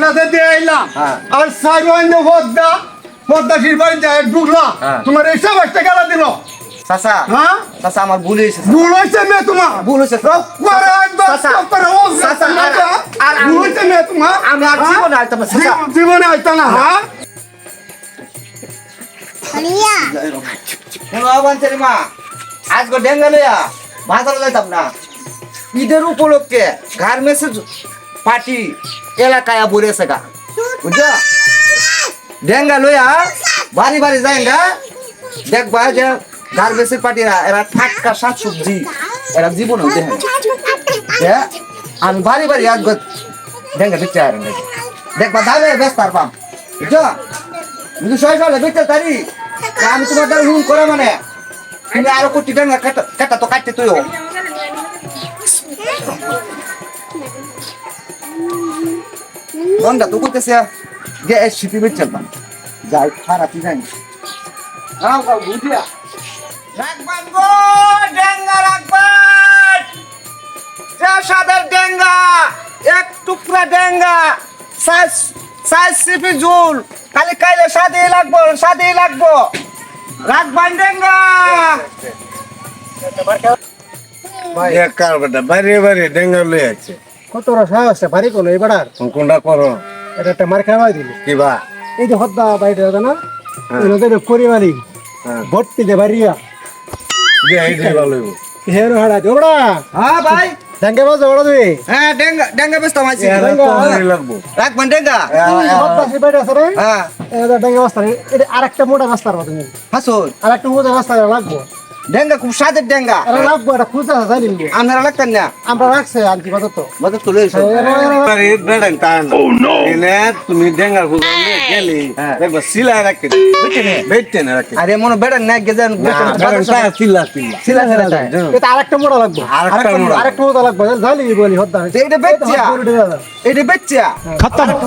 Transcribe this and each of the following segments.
সিলাতে দিয়ে আইলাম। হ্যাঁ। আর সাইরোয়ান পদ্মা পদ্মা শিরবাড়ি যায় ঢুকলা হ্যাঁ। তোমার এই সব একটা গেলা দিল? চাচা হ্যাঁ? চাচা আমার ভুল হয়েছে ভুল হয়েছে মেয়ে তোমার। ভুল হয়েছে আর- ভুল হয়েছে মেয়ে তোমার। আমি আর হ্যাঁ? জীবনে আইতাম না, জীবনে আইতা না হ্যাঁ? Maria. শোনো বাঞ্চারি মা আজকে ডেঙ্গা লইয়া বাজারে যাইতাম না। ঈদের উপলক্ষে গার্মেন্টস পার্টি এলাকায় বলেছে গা বুঝছ? ডেঙ্গা লইয়া বাড়ি বাড়ি যায় গা দেখবা যে গার্মেন্টসের পার্টিরা এরা টাটকা শাক সবজি এরা জীবনে দেখে যে আমি বাড়ি বাড়ি আজ ডেঙ্গা দিচ্ছে আর দেখবা দামে ব্যস্ত আর পাম। বুঝছ? কিন্তু ছয় সালে বেচতে তারি আমি তোমার দ্বারা হুম করে মানে। তুমি আরও কোটি কাটা কাটা তো কাটতে তুইও। গন্ডা তো করতেছে যে সিপি বেচছে না যাই খারাপ জানি নাও গাও বুঝিয়া রাখবান গো ডেঙ্গা রাখবান যা সাদের ডেঙ্গা এক টুকরা ডেঙ্গা সাইজ সাইজ সিপি জুল। খালি কাইলে সাদেই লাগবো সাদেই লাগবো। রাখবান ডেঙ্গা। এক কারবারটা বাইরে বাইরে ডেঙ্গা লই আছে। কত সাহস ভারী কোনো এবার কোনটা করো? এটা একটা মার খাওয়াই দিল। কিবা এই যে হদ্দা বাইরে আছে না এদের পরিবারই হ্যাঁ। ভর্তি দে বাড়িয়া হেরো হাড়া দেবড়া হ্যাঁ ভাই। দেখে বাজে ওড়া তুই। হ্যাঁ ডেঙ্গা ডেঙ্গা বেস্ত ভালোই লাগবো। রাখবান ডেঙ্গা। হদ্দা সে বাইরে আছে রে হ্যাঁ। এটা ডেঙ্গে বস্তা এটা আরেকটা মোটা বস্তা রাখো তুমি। হাসুন আরেকটা মোটা বস্তা লাগবো। ডেঙ্গা খুব সাদের ডেঙ্গা। আরে এটা খুঁজে খুঁজা জানি আমরা লাগতাম না? আমরা রাখছে আনকি বাজার তো। বাজার তো লইছে আরে হ্যাঁ, বেড়ান তার ও নো এনে তুমি ডেঙ্গা খুঁজা নিয়ে হ্যাঁ। গেলি। হ্যাঁ। একবার সিলা রাখতে বেটে না। বেটে না রাখতে আরে মনে বেড়ান না গেজান বেড়ান তা সিলা সিলা। সিলা সিলা এটা আরেকটা মোড়া আরেকটা মোড়া আরেকটা মোড়া জানি বলি হদ্দা এটা খতম।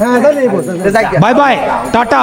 হ্যাঁ জানি বাই বাই টাটা।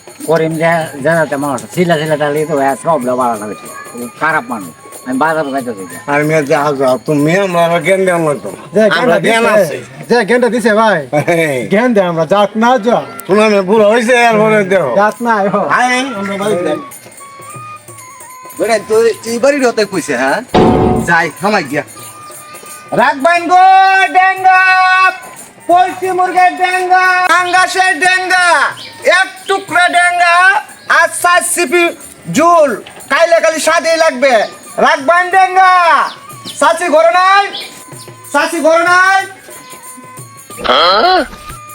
করিম যে জানাতে মানুষ সিলা সিলা তাহলে তো সব বালা লাগছে খারাপ মানুষ আমি বাজারে যাইতে দিই আর মেয়ে যা যাও তুমি আমরা আমরা জ্ঞান জ্ঞান আছে। যে জ্ঞানটা দিছে ভাই। দে আমরা যাক না যা। ভুল আর মনে যাক না তো বাড়ির কইছে হ্যাঁ? যাই থামাই গিয়া। রাখবেন গো ডেঙ্গা! পোল্ট্রি মুরগের ডেঙ্গা আঙ্গাসের ডেঙ্গা, এক টুকরা ডেঙ্গা আর সাত সিপি জুল কাইলে কালি সাদেই লাগবে। রাখবেন ডেঙ্গা। সাচি ঘরে নাই? সাচি ঘরে নাই?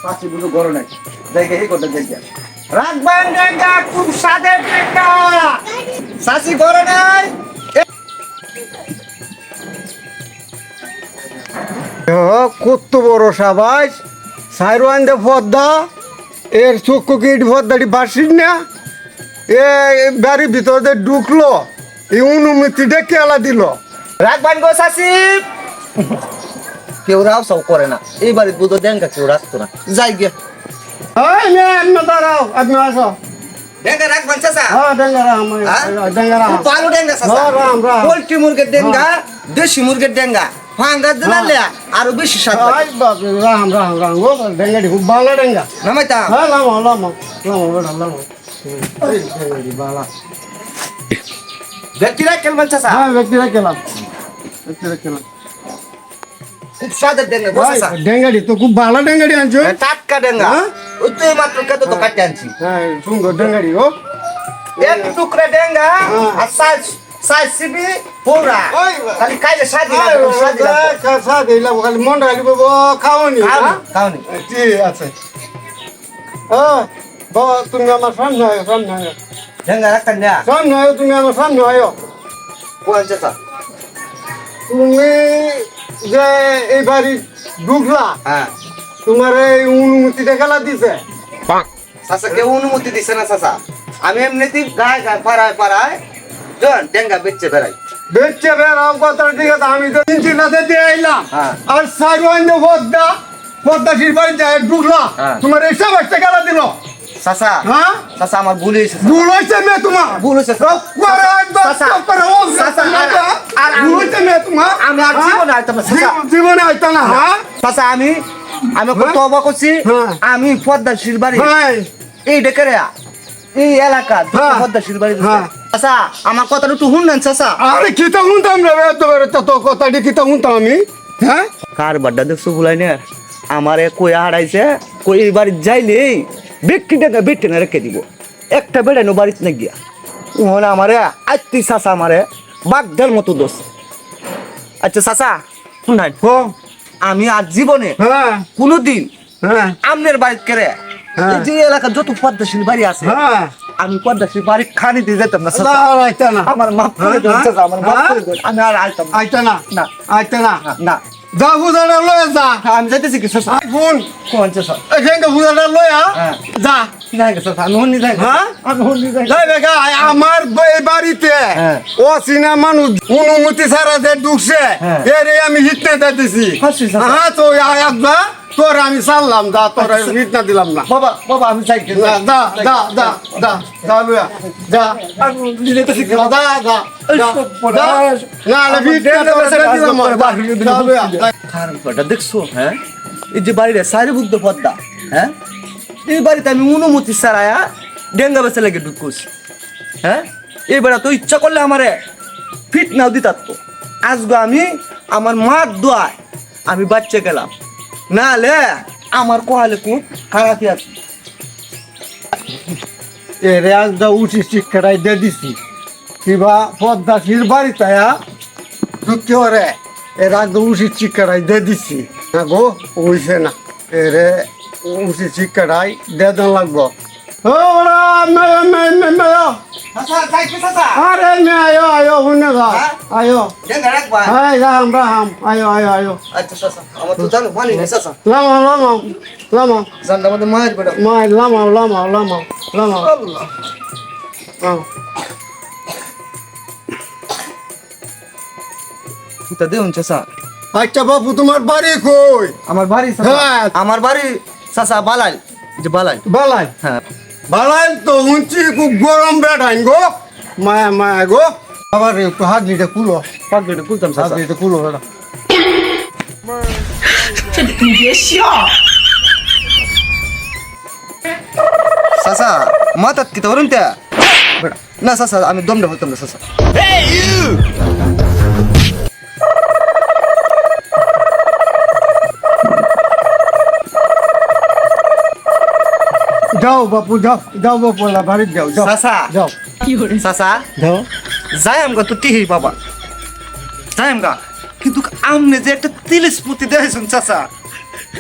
সাচি বুঝো ঘরে নাই। দেখে এই কথা দেখে। রাখবেন ডেঙ্গা, খুব সাদের ডেঙ্গা। সাচি ঘরে নাই? কত বড় সাবাস। সাইরওয়ান দে পদ্মা এর চক্ষু গেট পদ্মাটি বাসির না? এ বাড়ির ভিতরে ঢুকলো এই অনুমতিটা কেলা দিল? রাখবেন গো সাসি। কেউ রাও সব করে না। এইবারে দুধ ডেঙ্গা কেউ রাখতো না। যাই গিয়া। এই মেয়ে আপনি দাঁড়াও আপনি আসো। ডেঙ্গা রাখবেন চাচা হ্যাঁ আমার হ্যাঁ? ভালো ডেঙ্গা চাচা হ্যাঁ, রাম, রাম। পোল্ট্রি মুরগের ডেঙ্গা দেশি মুরগের ডেঙ্গা। ফাঙ্গা দিলে আরও বেশি স্বাদ লাগে। আই বাপ রে, রাম রাম রাম ও ডেঙ্গাটি খুব ভালো ডেঙ্গা নামাইতা হ্যাঁ লামো লামো লামো বেটা লামো এই ডেঙ্গাটি ভালো ব্যক্তি রাখবেন চাচা হ্যাঁ ব্যক্তিরা গেলাম ব্যক্তিরা গেলাম খুব স্বাদের ডেঙ্গা গো চাচা ডেঙ্গাটি তো খুব ভালো ডেঙ্গাটি আনছো হ্যাঁ, টাটকা ডেঙ্গা হ্যাঁ? ওই তো এই মাত্র কত তো কাটতে আনছি হ্যাঁ সুন্দর ডেঙ্গাটি ও এক টুকরা ডেঙ্গা আর সাইজ সাইজ পুরা ওই খালি সাদি লাগবে সাদি লাগবে মন খাওনি আছে বাবা তুমি আমার সামনে আয়ো সামনে আয়ো ডেঙ্গা রাখতেন না সামনে আয়ো তুমি আমার সামনে আয়ো কোন চাচা তুমি যে এই বাড়ি ঢুকলা হ্যাঁ তোমার এই অনুমতিটা খেলা দিছে কেউ অনুমতি দিছে না চাচা আমি এমনিতেই গায়ে গায়ে পাড়ায় পাড়ায় জন ডেঙ্গা বেচছে বেড়াই। বেচছে বেড়াও কথা ঠিক আছে আমি তো তিন চিল্লাতে দিয়ে আইলাম। হ্যাঁ। আর যায় ঢুকলা। হ্যাঁ। তোমার এসব একটা গেলা দিল। চাচা হ্যাঁ? আমার ভুল হয়েছে ভুল হয়েছে তোমার। ভুল হয়েছে মেয়েটা, আর- আর আমি- ভুল হয়েছে মেয়ে তোমার। আমি আর? জীবনে আইতাম না। জীবনে না হ্যাঁ? আমি আমি করছি। হ্যাঁ। আমি পদ্মা শিলবাড়ি এই ডেকে এই এলাকা। পদ্মা শিলবাড়ি। চাচা আমার কথাটা একটু শুনলেন চাচা? আরে কিতা শুনতাম রে বেড়ে তো কথাটি কিতা শুনতাম আমি? হ্যাঁ? কার বাড্ডা দেখছ ভুলাই না আমারে কই হারাইছে কই এই বাড়ি যাইলে? ব্যক্তি টাকা বেটে না রেখে দিব। একটা বেড়ানো বাড়িতে না গিয়া। ওখানে আমারে আত্মি চাচা আমারে বাগদার মতো দোষ। আচ্ছা চাচা শুনাই। ও আমি আর জীবনে হ্যাঁ। কোনোদিন হ্যাঁ। আমনের বাড়িতে কেড়ে। এই যে এলাকা যত পদ্মাশীল বাড়ি আছে হ্যাঁ। আমি পদ্মাশীল বাড়ি খানি দিয়ে যেতাম না আমার করে দেন হ্যাঁ? আমার হ্যাঁ? করে আমি আর আইতাম। আইতা না। না। আইতা না। না যা হুদাটা লয়ে যা। আমি যাইতেছি কি ফোন কোন চাচা? এখানটা হুদাটা লয়া হ্যাঁ। যা। আমি। হ্যাঁ? আমি আমার এই বাড়িতে হ্যাঁ। মানুষ অনুমতি ছাড়া যে ঢুকছে হ্যাঁ। এর আমি হিটনে চাচা। হ্যাঁ তো আয়াত তোর আমি তোর আচ্ছা। দিলাম না বাবা বাবা আমি লয়া আমি। না না হিটনা তোর দিলাম না। যা লয়া যা। খারাপ দেখছ হ্যাঁ এই যে বাড়িটা সারি বুক পদ্মা হ্যাঁ এই বাড়িতে আমি অনুমতি ছাড়ায়া ডেঙ্গা বেচা লাগে ঢুকুছি হ্যাঁ? এই বেড়া তো ইচ্ছা করলে আমারে ফিট নাও দিতার তো। আজকে আমি আমার মার দোয়ায় আমি বাচ্চা গেলাম। না লে আমার কোহালে খুব খারাপ আছে এরে আজদা উচিত শিক্ষাটাই দিয়ে দিছি। কিবা পদ্মা শির বাড়ি তায়া ঢুকতে ওরে এর একদম উচিত শিক্ষাটাই দিয়ে দিছি। না গো হইছে না। এরে উচিত শিক্ষাটাই দেন লাগবো। আরে আয়ো আয়ো শুনে গা আয়ো। ডেঙ্গা রাম রাম আয়ো। আয়ো আয়ো লামাও লামাও লামাও মায়ের লামাও লামাও লামাও লামাও তা দেউন চাচা আচ্ছা বাপু তোমার বাড়ি কই? আমার বাড়ি হ্যাঁ। আমার বাড়ি চাচা বালাই যে বালাই বালাই হ্যাঁ। বালাই তো উঁচি খুব গরম বেড়াইন গো। মায়া মায়া গো। আবার একটু হাত দিতে কুলো হাত চাচা। দিতে কুলো বেড়া চাচা মাথাত কি ধরুন তা? বেটা, না চাচা আমি দমটা হতাম না চাচা। যাও বাপু যাও যাও বাপু না বাড়ি যাও যাও চাচা যাও। চাচা যাও। যাই আমগা তো টিহি বাবা। যাই আমগা কিন্তু আমনে যে একটা তিলিশ পুঁতি দেখাইছেন চাচা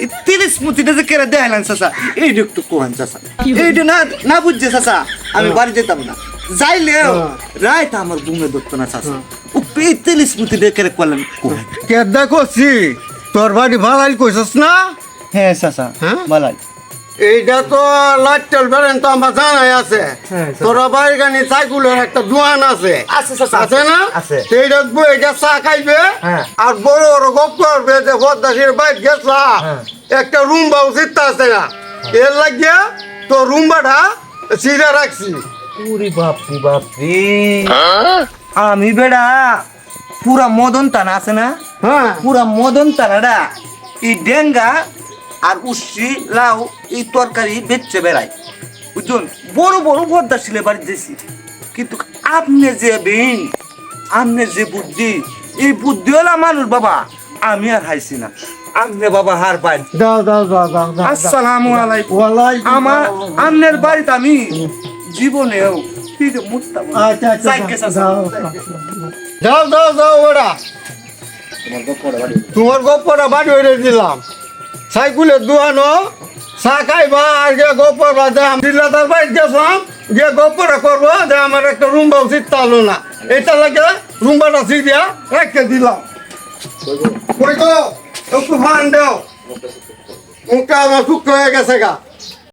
এই তিলিশ পুঁতিটা যে কেড়ে দেখাইলেন চাচা এইটা একটু কোহান চাচা এইটা না না বুঝছে চাচা আমি বাড়ি যেতাম না। যাইলেও হ্যাঁ। রাইত আমার বুমে ধরতো না চাচা ও এই তিলিশ পুঁতিটা কেড়ে করলেন কোহান। কে দেখছি তোর বাড়ি ভালাই কইছস না? হ্যাঁ চাচা হ্যাঁ? এইটা তো লাইটেল বেড়েন তো আমার জানাই আছে। হ্যাঁ। তোরা বাড়ি গানি সাইকুলের একটা দোয়ান আছে। আছে না? সেইটা এটা চা খাইবে হ্যাঁ। আর বড় বড় গপ করবে যে বদাসের বাইক গেছলা? হ্যাঁ। একটা রুম বা উচিত আছে না? এর লাগিয়া তো রুম বাটা সিরা রাখছি। উরি বাপরি বাপরি আমি বেড়া পুরা মদন টানা আছে না? হ্যাঁ। পুরা মদন টানাটা এই ডেঙ্গা আর উষ্টি লাউ এই তরকারি বেচছে বেড়াই বুঝুন বড় বড় বদ্দা ছিলে বাড়ি দিয়েছি কিন্তু আপনি যে বিন আপনি যে বুদ্ধি এই বুদ্ধি হলো মানুষ বাবা। আমি আর হাইছি না। আপনি বাবা হার পাই দাও দাও দাও দাও দাও আসসালামু আলাইকুম। ওয়ালাইকুম আমার আমনের বাড়িতে আমি জীবনেও না। আচ্ছা আচ্ছা দাও। দাও দাও দাও তোমার গপ্পটা বাড়ি। হয়ে দিলাম। সাইকেলের দোয়ানো চা খাইবা আর গিয়ে বা বাজে। আমি দিল্লাদার বাড়ি গেছিলাম গিয়ে গোপরে করব যে আমার একটা রুম বা উচিত তালো না। এটা লাগে রুমবাটা সিরিয়া রেখে দিলাম। একটু ফান দেও। মুখটা আমার শুক্র হয়ে গেছে গা।